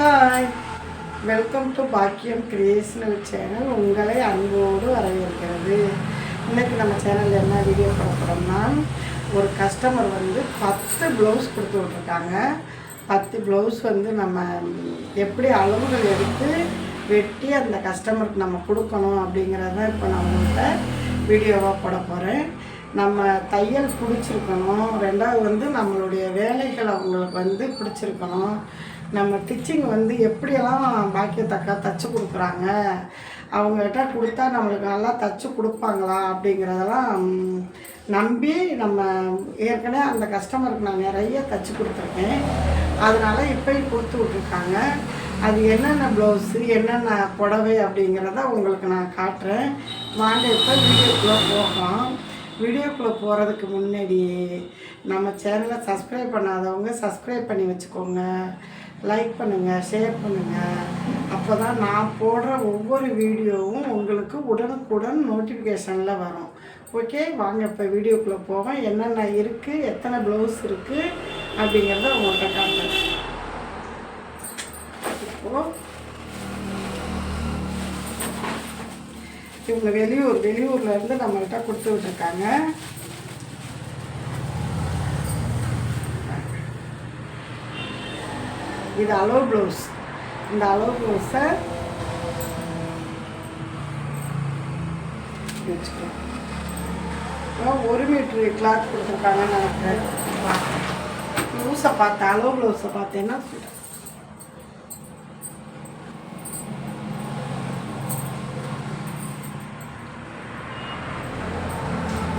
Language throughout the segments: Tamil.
Hi welcome to Bakkiyam creational channel உங்களை அன்போடு வரவேற்கிறது. இன்றைக்கி நம்ம சேனலில் என்ன வீடியோ போட போகிறோம்னா ஒரு கஸ்டமர் வந்து பத்து ப்ளவுஸ் கொடுத்து விட்ருக்காங்க பத்து ப்ளவுஸ் வந்து நம்ம எப்படி அளவுகள் எடுத்து வெட்டி அந்த கஸ்டமருக்கு நம்ம கொடுக்கணும் அப்படிங்கிறத இப்போ நான் உங்கள்கிட்ட வீடியோவாக போட போகிறேன் நம்ம தையல் பிடிச்சிருக்கணும். ரெண்டாவது வந்து நம்மளுடைய வேலைகள் அவங்களுக்கு வந்து பிடிச்சிருக்கணும். நம்ம டிச்சிங் வந்து எப்படியெல்லாம் பாக்கியத்தக்கா தச்சு கொடுக்குறாங்க அவங்ககிட்ட கொடுத்தா நம்மளுக்கு நல்லா தச்சு கொடுப்பாங்களா அப்படிங்கிறதெல்லாம் நம்பி நம்ம ஏற்கனவே அந்த கஸ்டமருக்கு நான் நிறைய தச்சு கொடுத்துருக்கேன். அதனால் இப்போயும் கொடுத்து விட்ருக்காங்க அது என்னென்ன ப்ளவுஸு என்னென்ன புடவை அப்படிங்கிறத உங்களுக்கு நான் காட்டுறேன். வாங்க இப்போ வீடியோக்குள்ளே போகலாம். வீடியோக்குள்ளே போகிறதுக்கு முன்னாடி நம்ம சேனலை சப்ஸ்கிரைப் பண்ணாதவங்க சப்ஸ்கிரைப் பண்ணி வச்சுக்கோங்க. லைக் பண்ணுங்கள் ஷேர் பண்ணுங்கள் அப்போ தான் நான் போடுற ஒவ்வொரு வீடியோவும் உங்களுக்கு உடனுக்குடன் நோட்டிஃபிகேஷனில் வரும். ஓகே வாங்க இப்போ வீடியோக்குள்ளே போவோம். என்னென்ன இருக்குது எத்தனை ப்ளவுஸ் இருக்குது அப்படிங்கிறத உங்கள்கிட்ட காட்டுறேன். இப்போது இவங்க வெளியூர் வெளியூர்லேருந்து இருந்து கொடுத்து விட்டுருக்காங்க இது அளவு ப்ளவுஸ் இந்த அளவு ப்ளவுஸை வச்சுக்கலாம். ஒரு மீட்ரு கிளாத் கொடுத்துருக்காங்கன்னு நினைக்கிறேன். ப்ளவுஸை பார்த்தேன் அளவு ப்ளவுஸை பார்த்தேன்னா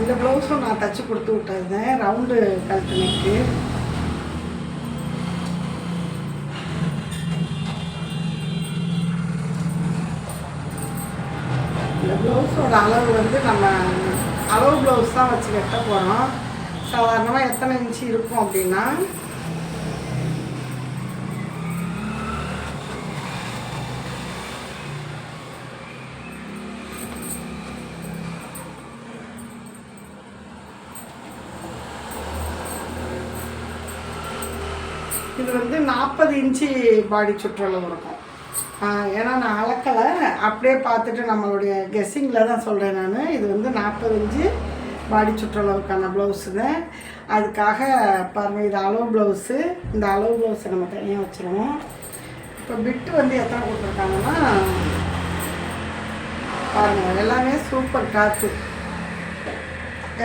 இந்த ப்ளவுஸும் நான் தச்சு கொடுத்து விட்டுருந்தேன் ரவுண்டு கழுத்து நெக்கு இந்த ப்ளவுஸோட அளவு வந்து நம்ம அளவு ப்ளவுஸ் தான் வச்சு கட்ட போகிறோம் சாதாரணமாக எத்தனை இன்ச்சு இருக்கும் அப்படின்னா இது வந்து நாற்பது இன்ச்சு பாடி சுற்றளவு இருக்கும். ஏன்னா நான் அளக்கலை. அப்படியே பார்த்துட்டு நம்மளுடைய கெஸ்ஸிங்கில் தான் சொல்கிறேன் நான். இது வந்து நாற்பத்தஞ்சு பாடி சுற்றளவுக்கான ப்ளவுஸுங்க. அதுக்காக பாருங்கள் இது அளவு ப்ளவுஸு. இந்த அளவு ப்ளவுஸை நம்ம தனியாக வச்சுருவோம். இப்போ பிட்டு வந்து எத்தனை கொடுத்துருக்காங்கன்னா பாருங்கள் எல்லாமே சூப்பர் காற்று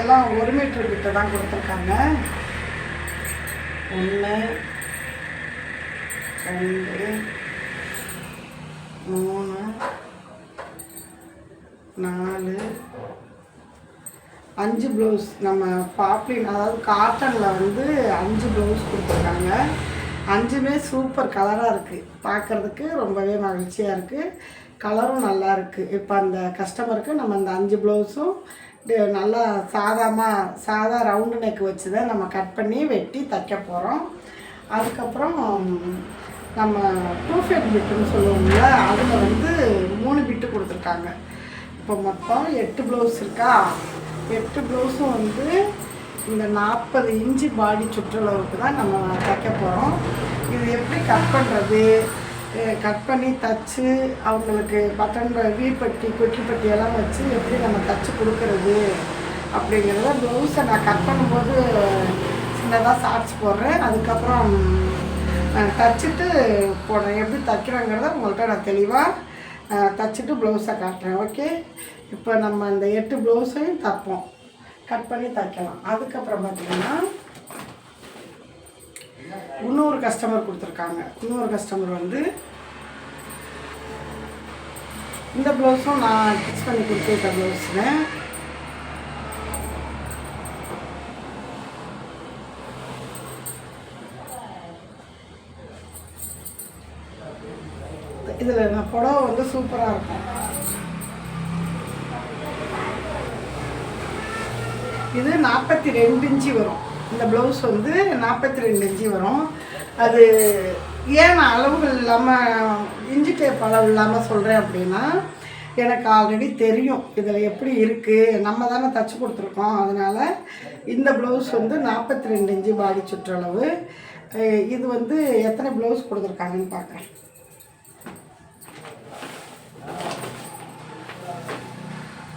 எல்லாம் ஒரு மீட்டர் பிட்டை தான் கொடுத்துருக்காங்க. ஒன்று ரெண்டு மூணு நாலு. அஞ்சு ப்ளவுஸ் நம்ம பாப்ளின் அதாவது காட்டனில் வந்து அஞ்சு ப்ளவுஸ் கொடுத்துருக்காங்க. அஞ்சுமே சூப்பர் கலராக இருக்குது பார்க்குறதுக்கு ரொம்பவே மகிழ்ச்சியாக இருக்குது கலரும் நல்லா இருக்குது இப்போ அந்த கஸ்டமருக்கு நம்ம அந்த அஞ்சு ப்ளவுஸும் நல்லா சாதாமாக சாதா ரவுண்டு நெக் வச்சு தான் நம்ம கட் பண்ணி வெட்டி தைக்க போகிறோம் அதுக்கப்புறம் நம்ம டூ பிட்டுன்னு சொல்லுவோம்ல அதில் வந்து மூணு பிட்டு கொடுத்துருக்காங்க. இப்போ மொத்தம் எட்டு ப்ளவுஸ் இருக்கா? எட்டு ப்ளவுஸும் வந்து இந்த நாற்பது இன்ச்சு பாடி சுற்றளவுக்கு தான் நம்ம தைக்க போகிறோம் இது எப்படி கட் பண்ணுறது கட் பண்ணி தச்சு அவங்களுக்கு பட்டன் வீப்பட்டி கொக்கிப்பட்டி எல்லாம் வச்சு எப்படி நம்ம தச்சு கொடுக்கறது அப்படிங்கிறத ப்ளவுஸை நான் கட் பண்ணும்போது சின்னதாக ஷார்ட்ஸ் போடுறேன். அதுக்கப்புறம் தச்சுட்டு போடுறேன் எப்படி தைக்கிறேங்கிறத உங்கள்கிட்ட நான் தெளிவாக தச்சுட்டு ப்ளவுஸை காட்டுறேன். ஓகே இப்போ நம்ம இந்த எட்டு ப்ளவுஸையும் தைப்போம். கட் பண்ணி தைக்கலாம். அதுக்கப்புறம் பார்த்திங்கன்னா இன்னொரு கஸ்டமர் கொடுத்துருக்காங்க. இன்னொரு கஸ்டமர் வந்து இந்த ப்ளவுஸும் நான் ஸ்டிச் பண்ணி கொடுத்துருக்க ப்ளவுஸுங்க இதில் நான் புடவை வந்து சூப்பராக இருக்கும். இது நாற்பத்தி ரெண்டு இன்ச்சு வரும். இந்த ப்ளவுஸ் வந்து நாற்பத்தி ரெண்டு இன்ச்சு வரும். அது ஏன் நான் அளவுகள் இல்லாமல் இஞ்சி டேப் அளவு இல்லாமல் சொல்கிறேன் அப்படின்னா எனக்கு ஆல்ரெடி தெரியும் இதில் எப்படி இருக்குது நம்ம தானே தச்சு கொடுத்துருக்கோம். அதனால் இந்த ப்ளவுஸ் வந்து நாற்பத்தி ரெண்டு இன்ச்சு பாடி சுற்றளவு. இது வந்து எத்தனை ப்ளவுஸ் கொடுத்துருக்காங்கன்னு பார்க்குறேன்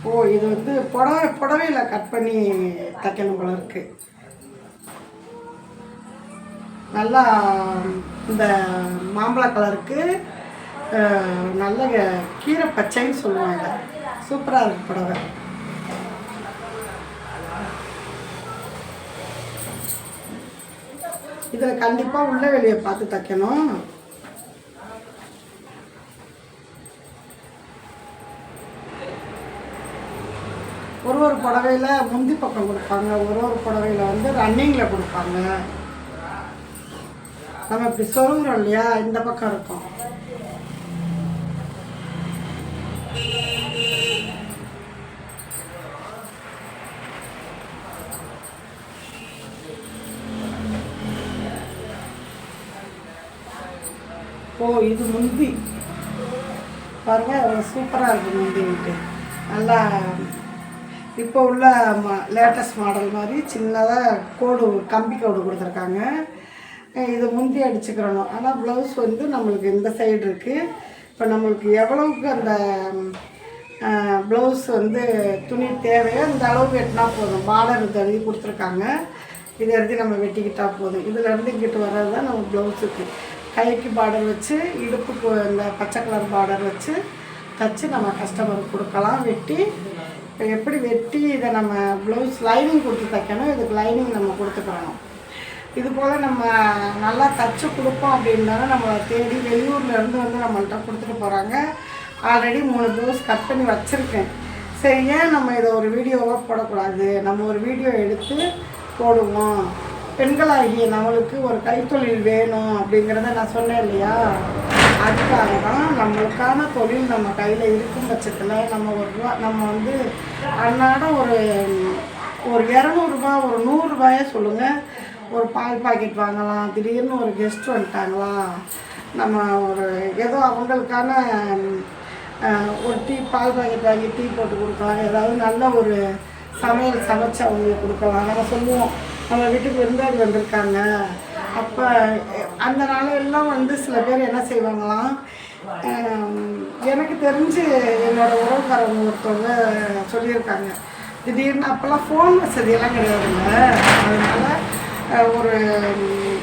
ஓ இது வந்து புடவை புடவையில் கட் பண்ணி தைக்கணும் போல இருக்கு. நல்லா இந்த மாம்பழ கலருக்கு நல்ல கீரை பச்சைன்னு சொல்லுவாங்க. சூப்பராக இருக்கு புடவை. இதில் கண்டிப்பாக உள்ள வெளியே பார்த்து தைக்கணும் ஒரு ஒரு புடவையில் முந்தி பக்கம் கொடுப்பாங்க. ஒரு ஒரு புடவையில் வந்து ரன்னிங்கில் கொடுப்பாங்க. நம்ம இப்படி சொல்கிறோம் இல்லையா? இந்த பக்கம் இருக்கும். ஓ இது முந்தி. பாருங்க எவ்வளோ சூப்பராக இருக்குது முந்தின்ட்டு நல்லா இப்போ உள்ள லேட்டஸ்ட் மாடல் மாதிரி சின்னதாக கோடு கம்பி கோடு கொடுத்துருக்காங்க. இது முந்தி அடிச்சுக்கிறணும். ஆனால் ப்ளவுஸ் வந்து நம்மளுக்கு இந்த சைடு இருக்குது இப்போ நம்மளுக்கு எவ்வளவுக்கு அந்த ப்ளவுஸ் வந்து துணி தேவையோ அந்த அளவு வெட்டினா போதும். பார்டர் இது எழுதி கொடுத்துருக்காங்க. இதை எழுதி நம்ம வெட்டிக்கிட்டால் போதும். இதுலேருந்து இங்கிட்டு வர்றது தான் நம்ம ப்ளவுஸுக்கு கைக்கு பார்டர் வச்சு இடுப்புக்கு இந்த பச்சை கலர் பார்டர் வச்சு தச்சு நம்ம கஸ்டமருக்கு கொடுக்கலாம். வெட்டி இப்போ எப்படி வெட்டி இதை நம்ம ப்ளவுஸ் லைனிங் கொடுத்து தைக்கணும்? இதுக்கு லைனிங் நம்ம கொடுத்துக்கணும். இது போல் நம்ம நல்லா தச்சு கொடுப்போம் அப்படின்னாலும் நம்ம தேடி வெளியூர்ல இருந்து வந்து நம்மள்கிட்ட கொடுத்துட்டு போகிறாங்க ஆல்ரெடி மூணு ப்ளவுஸ் கட் பண்ணி வச்சுருக்கேன். சரி ஏன் நம்ம இதை ஒரு வீடியோவாக போடக்கூடாது? நம்ம ஒரு வீடியோ எடுத்து போடுவோம். பெண்களாகிய நம்மளுக்கு ஒரு கைத்தொழில் வேணும் அப்படிங்கிறத நான் சொன்னேன் இல்லையா? அதுக்காக தான் நம்மளுக்கான தொழில் நம்ம கையில் இருக்கும் பட்சத்தில் நம்ம ஒரு ரூபா நம்ம வந்து அன்னாட ஒரு ஒரு இரநூறுபா ஒரு நூறுரூபாயே சொல்லுங்கள் ஒரு பால் பாக்கெட் வாங்கலாம் திடீர்னு ஒரு கெஸ்ட் வந்துட்டாங்களா? நம்ம ஒரு ஏதோ அவங்களுக்கான ஒரு டீ பால் பாக்கெட் வாங்கி டீ போட்டு கொடுக்கலாம். ஏதாவது நல்ல ஒரு சமையல் சமைச்சு அவங்களுக்கு கொடுக்கலாம். நம்ம சொல்லுவோம் நம்ம வீட்டுக்கு விருந்தாடி வந்திருக்காங்க. அப்போ அந்த நாளெல்லாம் வந்து சில பேர் என்ன செய்வாங்களாம் எனக்கு தெரிஞ்சு என்னோடய உறவுக்காரங்க ஒருத்தவங்க சொல்லியிருக்காங்க. திடீர்னு அப்போல்லாம் ஃபோன் வசதியெல்லாம் கிடையாதுங்க அதனால் ஒரு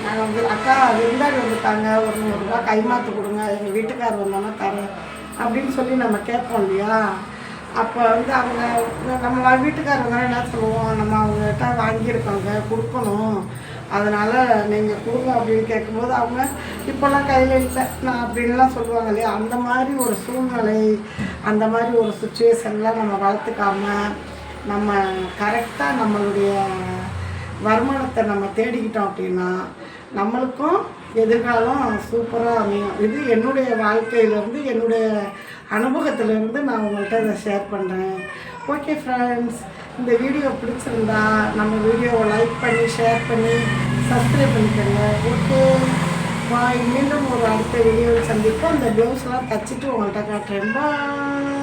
நாங்கள் வந்து அக்கா விருந்தாடி வந்துட்டாங்க ஒரு நூறுரூவா கைமாற்று கொடுங்க எங்கள் வீட்டுக்கார் வந்தோன்னா தரேன் அப்படின்னு சொல்லி நம்ம கேட்போம் இல்லையா? அப்போ வந்து அவங்க நம்ம வீட்டுக்காரங்க என்ன சொல்லுவோம்? நம்ம அவங்ககிட்ட வாங்கியிருக்காங்க கொடுக்கணும். அதனால் நீங்கள் கொடுங்க அப்படின்னு கேட்கும்போது அவங்க இப்போல்லாம் கையில் இல்லை. நான் அப்படின்லாம் சொல்லுவாங்க இல்லையா? அந்த மாதிரி ஒரு சூழ்நிலை அந்த மாதிரி ஒரு சுச்சுவேஷன்லாம் நம்ம வளர்த்துக்காம நம்ம கரெக்டாக நம்மளுடைய வருமானத்தை நம்ம தேடிக்கிட்டோம் அப்படின்னா நம்மளுக்கும் எதிர்காலம் சூப்பராக அமையும். இது என்னுடைய வாழ்க்கையிலேருந்து என்னுடைய அனுபவத்திலேருந்து நான் உங்கள்கிட்ட இதை ஷேர் பண்ணுறேன் ஓகே ஃப்ரெண்ட்ஸ் இந்த வீடியோ பிடிச்சிருந்தா நம்ம வீடியோவை லைக் பண்ணி ஷேர் பண்ணி சப்ஸ்கிரைப் பண்ணிக்கோங்க. ஓகே. பாய். மீண்டும் ஒரு அடுத்த வீடியோவில் சந்திப்போம். இந்த ப்ளவுஸ்லாம் தச்சுட்டு உங்கள்கிட்ட காட்டுறேன். பாய்